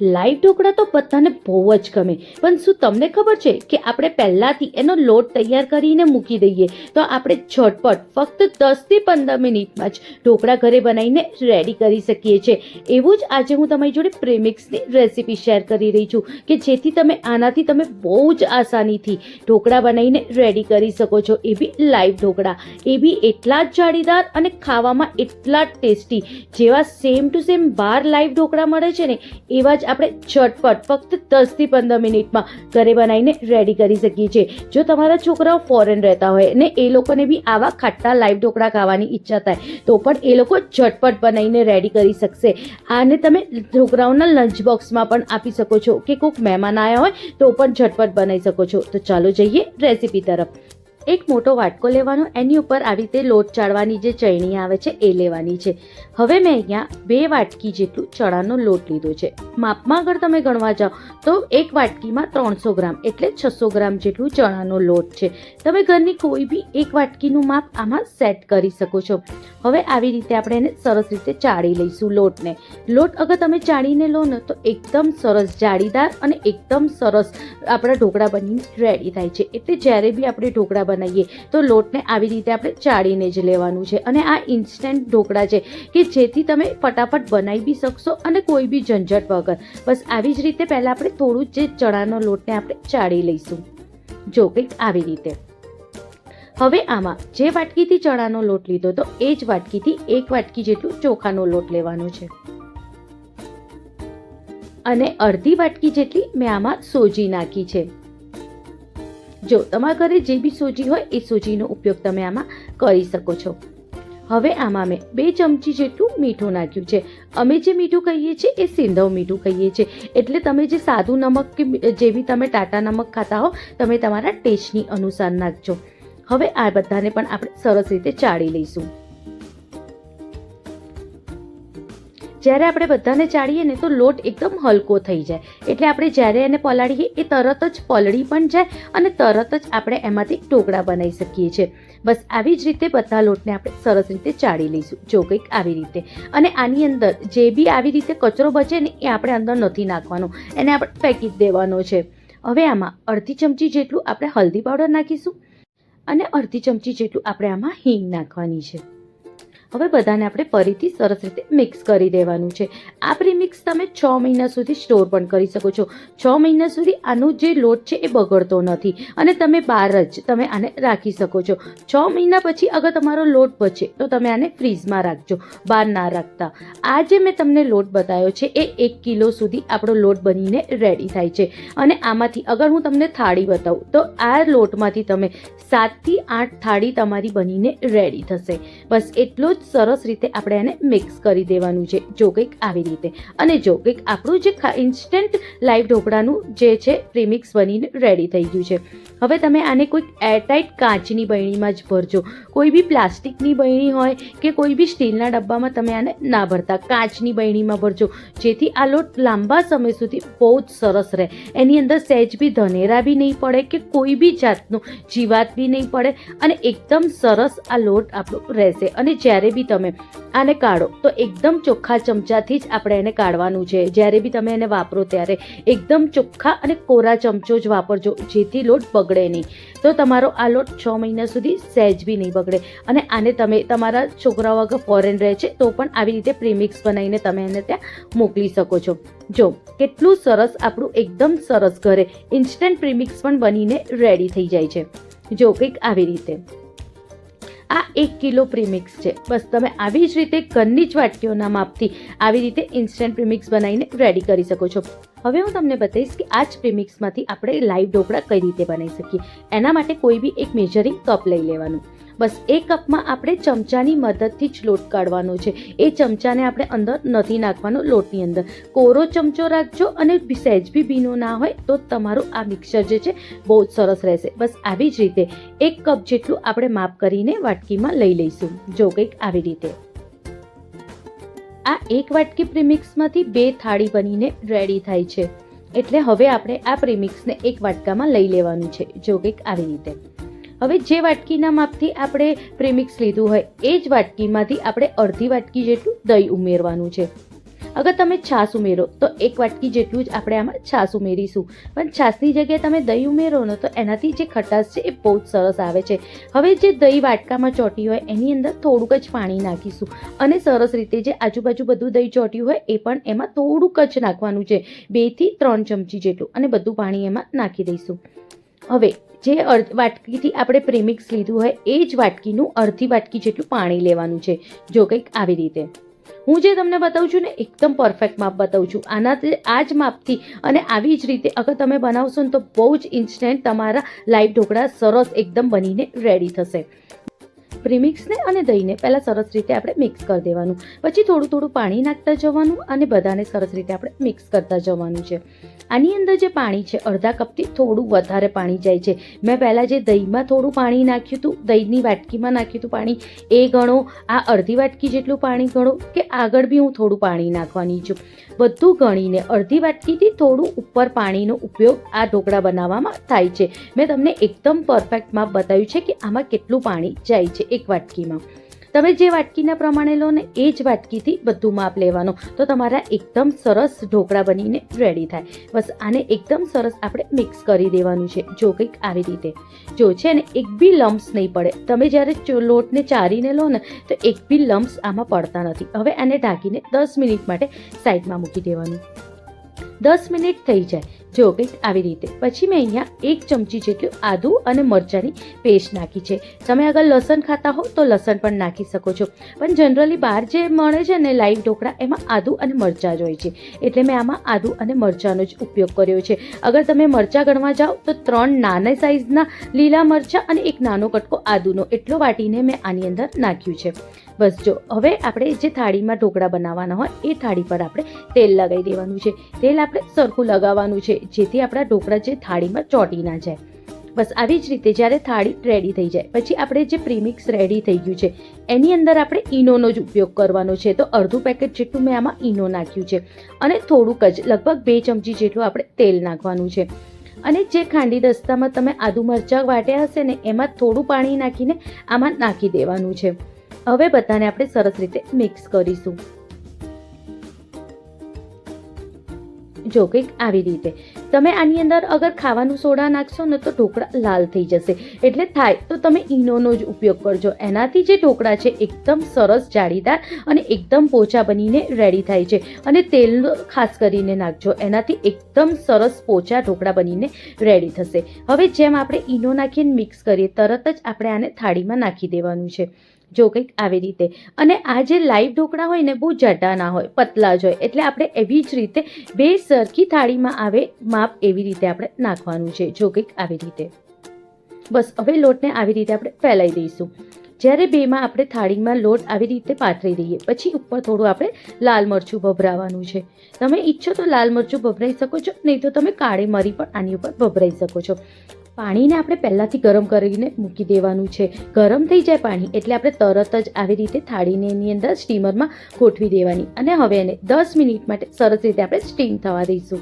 Live dhokla તો બધાને બહુ જ ગમે. પણ શું તમને ખબર છે કે આપણે પહેલાંથી એનો લોટ તૈયાર કરીને મૂકી દઈએ, તો આપણે ઝટપટ ફક્ત દસથી પંદર મિનિટમાં જ ઢોકળા ઘરે બનાવીને રેડી કરી શકીએ છીએ. એવું જ આજે હું તમારી જોડે પ્રેમિક્સની રેસીપી શેર કરી રહી છું કે જેથી તમે આનાથી તમે બહુ જ આસાનીથી ઢોકળા બનાવીને રેડી કરી શકો છો એ બી લાઈવ ઢોકળા. એ બી એટલા જ જાળીદાર અને ખાવામાં એટલા જ ટેસ્ટી. જેવા સેમ ટુ સેમ બહાર લાઈવ ઢોકળા મળે છે ને, એવા જ આપણે ઝટપટ, ફક્ત દસથી પંદર મિનિટમાં ઘરે બનાવીને રેડી કરી શકીએ છીએ. જો તમારા છોકરાઓ ફોરેન રહેતા હોય ને એ લોકોને બી આવા ખાટા લાઈવ ઢોકળા ખાવાની ઈચ્છા થાય, તો પણ એ લોકો ઝટપટ બનાવીને રેડી કરી શકશે. આને તમે છોકરાઓના લંચ બોક્સમાં પણ આપી શકો છો કે કોઈક મહેમાન આવ્યા હોય તો પણ ઝટપટ બનાવી શકો છો. તો ચાલો જઈએ રેસીપી તરફ. એક મોટો વાટકો લેવાનો, એની ઉપર આવી રીતે લોટ ચાળવાની જે ચૈણી આવે છે, એ લેવાની છે. હવે મેં અહીંયા બે વાટકી જેટલું ચણાનો લોટ લીધો છે. માપમાં આગળ તમે ગણવા જાઓ, તો એક વાટકીમાં ત્રણસો ગ્રામ એટલે છસો ગ્રામ જેટલું ચણાનો લોટ છે. તમે ઘરની કોઈ બી એક વાટકીનું માપ આમાં સેટ કરી શકો છો. હવે આવી રીતે આપણે એને સરસ રીતે ચાળી લઈશું લોટને. લોટ અગર તમે ચાળીને લો ને, તો એકદમ સરસ જાળીદાર અને એકદમ સરસ આપણા ઢોકળા બનીને રેડી થાય છે. એટલે જ્યારે બી આપણે ઢોકળા બનાવીએ. તો લોટને આવી રીતે આપણે ચાળીને જ લેવાનું છે. અને આ ઇન્સ્ટન્ટ ઢોકળા છે કે જેથી તમે ફટાફટ બનાવી બી શકશો અને કોઈ બી ઝંઝટ વગર. બસ આવી જ રીતે પહેલાં આપણે થોડું જ ચણાનો લોટને આપણે ચાળી લઈશું. જો કંઈક આવી રીતે. હવે આમાં જે વાટકીથી ચણાનો લોટ લીધો તો એ જ વાટકીથી એક વાટકી જેટલું ચોખાનો લોટ લેવાનો છે. અને અડધી વાટકી જેટલી મેં આમાં સોજી નાખી છે. જો તમારા ઘરે જે બી સોજી હોય એ સોજીનો ઉપયોગ તમે આમાં કરી શકો છો. હવે આમાં મેં બે ચમચી જેટલું મીઠું નાખ્યું છે. અમે જે મીઠું કહીએ છીએ એ સિંધવ મીઠું કહીએ છીએ. એટલે તમે જે સાદું નમક કે જે બી તમે ટાટા નમક ખાતા હો, તમે તમારા ટેસ્ટની અનુસાર નાખજો. હવે આ બધાને પણ આપણે સરસ રીતે ચાળી લઈશું. જ્યારે આપણે બધાને ચાળીએ ને તો લોટ એકદમ હલકો થઈ જાય. એટલે આપણે જ્યારે એને પલાળીએ, એ તરત જ પલળી પણ જાય અને તરત જ આપણે એમાંથી ટોકડા બનાવી શકીએ છીએ. બસ આવી જ રીતે બધા લોટને આપણે સરસ રીતે ચાળી લઈશું, જો કંઈક આવી રીતે. અને આની અંદર જે બી આવી રીતે કચરો બચે ને, એ આપણે અંદર નથી નાખવાનો. એને આપણે ફેંકી દેવાનો છે. હવે આમાં અડધી ચમચી જેટલું આપણે હલ્દી પાવડર નાખીશું અને અડધી ચમચી જેટલું આપણે આમાં હિંગ નાખવાની છે. હવે બધાને આપણે ફરીથી સરસ રીતે મિક્સ કરી દેવાનું છે. આ પ્રીમિક્સ તમે છ મહિના સુધી સ્ટોર પણ કરી શકો છો. છ મહિના સુધી આનો જે લોટ છે એ બગડતો નથી અને તમે બહાર જ તમે આને રાખી શકો છો. છ મહિના પછી અગર તમારો લોટ બચે તો તમે આને ફ્રીઝમાં રાખજો. બહાર ના રાખતા. આ જે મેં તમને લોટ બતાવ્યો છે એ એક કિલો સુધી આપણો લોટ બનીને રેડી થાય છે. અને આમાંથી અગર હું તમને થાળી બતાવું તો આ લોટમાંથી તમે સાતથી આઠ થાળી તમારી બનીને રેડી થશે. બસ એટલો જ સરસ રીતે આપણે એને મિક્સ કરી દેવાનું છે, જો કંઈક આવી રીતે. અને જો કંઈક આપણું જે ઇન્સ્ટન્ટ લાઈવ ઢોકળાનું જે છે પ્રીમિક્સ બનીને રેડી થઈ ગયું છે. હવે તમે આને કોઈક એરટાઈટ કાચની બરણીમાં જ ભરજો. કોઈ બી પ્લાસ્ટિકની બરણી હોય કે કોઈ બી સ્ટીલના ડબ્બામાં તમે આને ના ભરતા, કાચની બરણીમાં ભરજો. જેથી આ લોટ લાંબા સમય સુધી બહુ જ સરસ રહે. એની અંદર સહેજ બી ધનેરા બી નહીં પડે કે કોઈ બી જાતનું જીવાત બી નહીં પડે અને એકદમ સરસ આ લોટ આપણો રહેશે. અને જ્યારે બી તમે આને કાઢો, તો એકદમ ચોખ્ખા ચમચાથી જ આપણે એને કાઢવાનું છે. જ્યારે બી તમે એને વાપરો ત્યારે એકદમ ચોખ્ખા અને કોરા ચમચો જ વાપરજો, જેથી લોટ બગડે નહીં. તો તમારો આ લોટ છ મહિના સુધી સહેજ બી નહીં બગડે. અને આને તમે, તમારા છોકરાઓ અગર ફોરેન રહે છે, તો પણ આવી રીતે પ્રીમિક્સ બનાવીને તમે એને ત્યાં મોકલી શકો છો. જો, કેટલું સરસ આપણું એકદમ સરસ ઘરે ઇન્સ્ટન્ટ પ્રીમિક્સ પણ બનીને રેડી થઈ જાય છે. જો કંઈક આવી રીતે. આ એક કિલો પ્રીમિક્સ છે. બસ તમે આવી જ રીતે ઘરની જ વાટકીઓના માપથી આવી રીતે ઇન્સ્ટન્ટ પ્રીમિક્સ બનાવીને રેડી કરી શકો છો. હવે હું તમને બતાવીશ કે આ જ પ્રીમિક્સમાંથી આપણે લાઈવ ઢોકળા કઈ રીતે બનાવી શકીએ. એના માટે કોઈ બી એક મેજરિંગ કપ લઈ લેવાનું. બસ એ કપમાં આપણે ચમચાની મદદથી જ લોટ કાઢવાનો છે. એ ચમચાને આપણે અંદર નથી નાખવાનો લોટની અંદર. કોરો ચમચો રાખજો અને સહેજ બી ભીનો ના હોય તો તમારું આ મિક્સર જે છે બહુ જ સરસ રહેશે. બસ આવી જ રીતે એક કપ જેટલું આપણે માપ કરીને વાટકીમાં લઈ લઈશું. જો કંઈક આવી રીતે. આ એક વાટકી પ્રીમિક્સમાંથી બે થાળી બનીને રેડી થાય છે. એટલે હવે આપણે આ પ્રીમિક્સને એક વાટકામાં લઈ લેવાનું છે, જો કંઈક આવી રીતે. હવે જે વાટકીના માપથી આપણે પ્રેમિક્સ લીધું હોય, એ જ વાટકીમાંથી આપણે અડધી વાટકી જેટલું દહીં ઉમેરવાનું છે. અગર તમે છાશ ઉમેરો, તો એક વાટકી જેટલું જ આપણે આમાં છાશ ઉમેરીશું. પણ છાશની જગ્યાએ તમે દહીં ઉમેરો ને, તો એનાથી જે ખટાશ છે એ બહુ જ સરસ આવે છે. હવે જે દહીં વાટકામાં ચોટી હોય, એની અંદર થોડુંક જ પાણી નાખીશું. અને સરસ રીતે જે આજુબાજુ બધું દહીં ચોટ્યું હોય, એ પણ એમાં થોડુંક જ નાખવાનું છે. બેથી ત્રણ ચમચી જેટલું. અને બધું પાણી એમાં નાખી દઈશું. હવે જે અર્ધ વાટકીથી આપણે પ્રેમિક્સ લીધું હોય, એ જ વાટકીનું અડધી વાટકી જેટલું પાણી લેવાનું છે. જો કંઈક આવી રીતે. હું જે તમને બતાવું છું ને એકદમ પરફેક્ટ માપ બતાવું છું. આનાથી આ જ માપથી અને આવી જ રીતે અગર તમે બનાવશો ને તો બહુ જ ઇન્સ્ટન્ટ તમારા લાઈવ ઢોકળા સરસ એકદમ બનીને રેડી થશે. પ્રીમિક્સને અને દહીંને. પહેલાં સરસ રીતે આપણે મિક્સ કરી દેવાનું. પછી થોડું થોડું પાણી નાખતા જવાનું અને બધાને સરસ રીતે આપણે મિક્સ કરતા જવાનું છે. આની અંદર જે પાણી છે, અડધા કપથી થોડું વધારે પાણી જાય છે. મેં પહેલાં જે દહીંમાં થોડું પાણી નાખ્યું હતું, દહીંની વાટકીમાં નાખ્યું હતું પાણી, એ ગણો, આ અડધી વાટકી જેટલું પાણી ગણો કે આગળ બી હું થોડું પાણી નાખવાની છું. બધું ગણીને અડધી વાટકીથી થોડું ઉપર પાણીનો ઉપયોગ આ ઢોકળા બનાવવામાં થાય છે. મેં તમને એકદમ પરફેક્ટ માપ બતાવ્યું છે કે આમાં કેટલું પાણી જાય છે. એક વાટકીમાં. તમે જે વાટકીના પ્રમાણે લો ને એ જ વાટકીથી બધું માપ લેવાનું. તો તમારા એકદમ સરસ ઢોકળા બનીને રેડી થાય. બસ આને એકદમ સરસ આપણે મિક્સ કરી દેવાનું છે, જો કંઈક આવી રીતે. જો છે ને એક બી લમ્સ નહીં પડે. તમે જ્યારે લોટને ચારીને લો ને, તો એક બી લમ્સ આમાં પડતા નથી. હવે આને ઢાંકીને દસ મિનિટ માટે સાઈડમાં મૂકી દેવાનું. દસ મિનિટ થઈ જાય. જો કંઈક આવી રીતે. પછી મેં અહીંયા એક ચમચી જેટલું આદું અને મરચાંની પેસ્ટ નાખી છે. તમે અગર લસણ ખાતા હો તો લસણ પણ નાખી શકો છો. પણ જનરલી બહાર જે મળે છે ને લાઈવ ઢોકળા, એમાં આદું અને મરચાં જ હોય છે. એટલે મેં આમાં આદું અને મરચાંનો જ ઉપયોગ કર્યો છે. અગર તમે મરચાં ગણવા જાઓ તો ત્રણ નાના સાઇઝના લીલા મરચાં અને એક નાનો કટકો આદુનો. એટલો વાટીને મેં આની અંદર નાખ્યું છે. બસ જો, હવે આપણે જે થાળીમાં ઢોકળા બનાવવાના હોય, એ થાળી પર આપણે તેલ લગાવી દેવાનું છે. તેલ આપણે સરખું લગાવવાનું છે, જેથી આપણા ઢોકળા જે થાળીમાં ચોટી ના જાય. બસ આવી જ રીતે જ્યારે થાળી રેડી થઈ જાય, પછી આપણે જે પ્રીમિક્સ રેડી થઈ ગયું છે, એની અંદર આપણે ઈનોનો જ ઉપયોગ કરવાનો છે. તો અડધું પેકેટ જેટલું મેં આમાં ઈનો નાખ્યું છે. અને થોડુંક જ, લગભગ બે ચમચી જેટલું આપણે તેલ નાખવાનું છે. અને જે ખાંડી દસ્તામાં તમે આદુ મરચાં વાટ્યા હશે ને, એમાં થોડું પાણી નાખીને આમાં નાખી દેવાનું છે. હવે બધાને આપણે સરસ રીતે મિક્સ કરીશું. જો કંઈક આવી રીતે. તમે આની અંદર અગર ખાવાનું સોડા નાખશો ને તો ઢોકળા લાલ થઈ જશે. એટલે થાય તો તમે ઈનોનો જ ઉપયોગ કરજો. એનાથી જે ઢોકળા છે એકદમ સરસ જાળીદાર અને એકદમ પોચા બનીને રેડી થાય છે. અને તેલ ખાસ કરીને નાખજો. એનાથી એકદમ સરસ પોચા ઢોકળા બનીને રેડી થશે. હવે જેમ આપણે ઈનો નાખીને મિક્સ કરીએ, તરત જ આપણે આને થાળીમાં નાખી દેવાનું છે. જો કંઈક આવી રીતે. અને આ જે લાઈવ ઢોકળા હોય ને, બહુ જાડા ના હોય, પતલા જ હોય, એટલે આપણે એવી જ રીતે બે સરખી થાળીમાં આવે માપ એવી રીતે આપણે નાખવાનું છે, જો કંઈક આવી રીતે. બસ, હવે લોટને આવી રીતે આપણે ફેલાઈ દઈશું. જ્યારે બેમાં આપણે થાળીમાં લોટ આવી રીતે પાથરી દઈએ, પછી ઉપર થોડું આપણે લાલ મરચું ભભરાવાનું છે. તમે ઈચ્છો તો લાલ મરચું ભભરાઈ શકો છો, નહીં તો તમે કાળી મરી પણ આની ઉપર ભભરાઈ શકો છો. પાણીને આપણે પહેલાંથી ગરમ કરીને મૂકી દેવાનું છે. ગરમ થઈ જાય પાણી એટલે આપણે તરત જ આવી રીતે થાળીને એની અંદર સ્ટીમરમાં ગોઠવી દેવાની. અને હવે એને દસ મિનિટ માટે સરસ રીતે આપણે સ્ટીમ થવા દઈશું.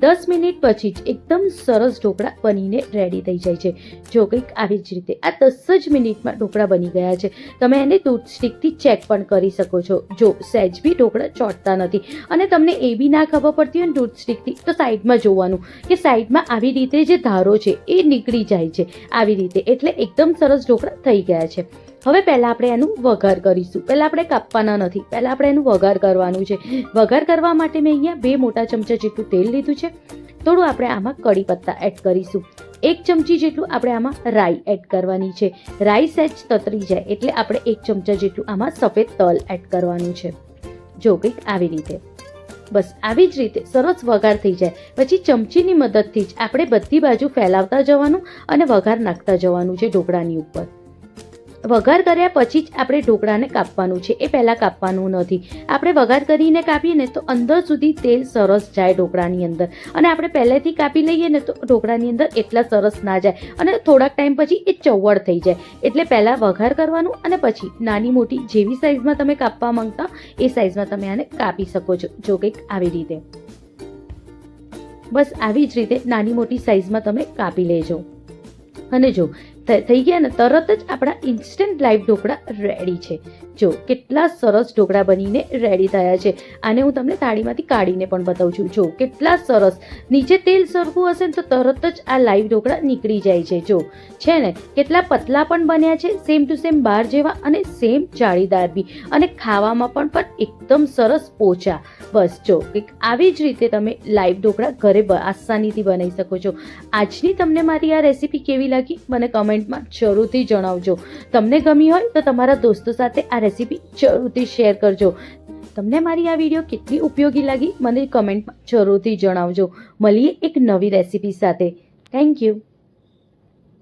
દસ મિનિટ પછી જ એકદમ સરસ ઢોકળા બનીને રેડી થઈ જાય છે. જો કંઈક આવી જ રીતે આ દસ જ મિનિટમાં ઢોકળા બની ગયા છે, તમે એને ટૂથ સ્ટિકથી ચેક પણ કરી શકો છો. જો સહેજ બી ઢોકળા ચોંટતા નથી અને તમને એ બી ના ખબર પડતી હોય ને ટૂથ સ્ટિકથી તો સાઈડમાં જોવાનું કે સાઈડમાં આવી રીતે જે ધારો છે એ નીકળી જાય છે. આવી રીતે એટલે એકદમ સરસ ઢોકળા થઈ ગયા છે. હવે પહેલાં આપણે એનું વઘાર કરીશું. પહેલાં આપણે કાપવાના નથી. પહેલાં આપણે એનું વઘાર કરવાનું છે. વઘાર કરવા માટે મેં અહીંયા બે મોટા ચમચા જેટલું તેલ લીધું છે. થોડું આપણે આમાં કડી પત્તા એડ કરીશું. એક ચમચી જેટલું આપણે આમાં રાઈ એડ કરવાની છે. રાઈ સહેજ તતરી જાય એટલે આપણે એક ચમચા જેટલું આમાં સફેદ તલ એડ કરવાનું છે. જો કંઈક આવી રીતે. બસ આવી જ રીતે સરસ વઘાર થઈ જાય. પછી ચમચીની મદદથી જ આપણે બધી બાજુ ફેલાવતા જવાનું અને વઘાર નાખતા જવાનું છે ઢોકળાની ઉપર. વઘાર કર્યા પછી જ આપણે ઢોકળાને કાપવાનું છે. એ પહેલાં કાપવાનું નથી. આપણે વઘાર કરીને કાપીએ ને તો અંદર સુધી તેલ સરસ જાય ઢોકળાની અંદર. અને આપણે પહેલેથી કાપી લઈએ ને તો ઢોકળાની અંદર એટલા સરસ ના જાય. અને થોડાક ટાઈમ પછી એ ચવડ થઈ જાય. એટલે પહેલાં વઘાર કરવાનું અને પછી નાની મોટી જેવી સાઇઝમાં તમે કાપવા માંગતા એ સાઇઝમાં તમે આને કાપી શકો છો. જો કંઈક આવી રીતે. બસ આવી જ રીતે નાની મોટી સાઇઝમાં તમે કાપી લેજો. અને જો થઈ ગયા ને તરત જ આપણા ઇન્સ્ટન્ટ લાઈવ ઢોકળા રેડી છે. જો, કેટલા સરસ ઢોકળા બનીને રેડી થયા છે. આને હું તમને તાળીમાંથી કાઢીને પણ બતાવું છું. જો, કેટલા સરસ. નીચે તેલ સરખું હશે ને તો તરત જ આ લાઈવ ઢોકળા નીકળી જાય છે. જો, છે ને, કેટલા પતલા પણ બન્યા છે સેમ ટુ સેમ બહાર જેવા અને સેમ જાળીદાર બી. અને ખાવામાં પણ પણ એકદમ સરસ પોચા. બસ, જો, કંઈક આવી જ રીતે તમે લાઈવ ઢોકળા ઘરે આસાનીથી બનાવી શકો છો. આજની તમને મારી આ રેસીપી કેવી લાગી? મને કમેન્ટમાં જરૂરથી જણાવજો. તમને ગમી હોય તો તમારા દોસ્તો સાથે આ રેસીપી જરૂરથી શેર કરજો. તમને મારી આ વીડિયો કેટલી ઉપયોગી લાગી મને કમેન્ટમાં જરૂરથી જણાવજો. મળીએ એક નવી રેસીપી સાથે. Thank you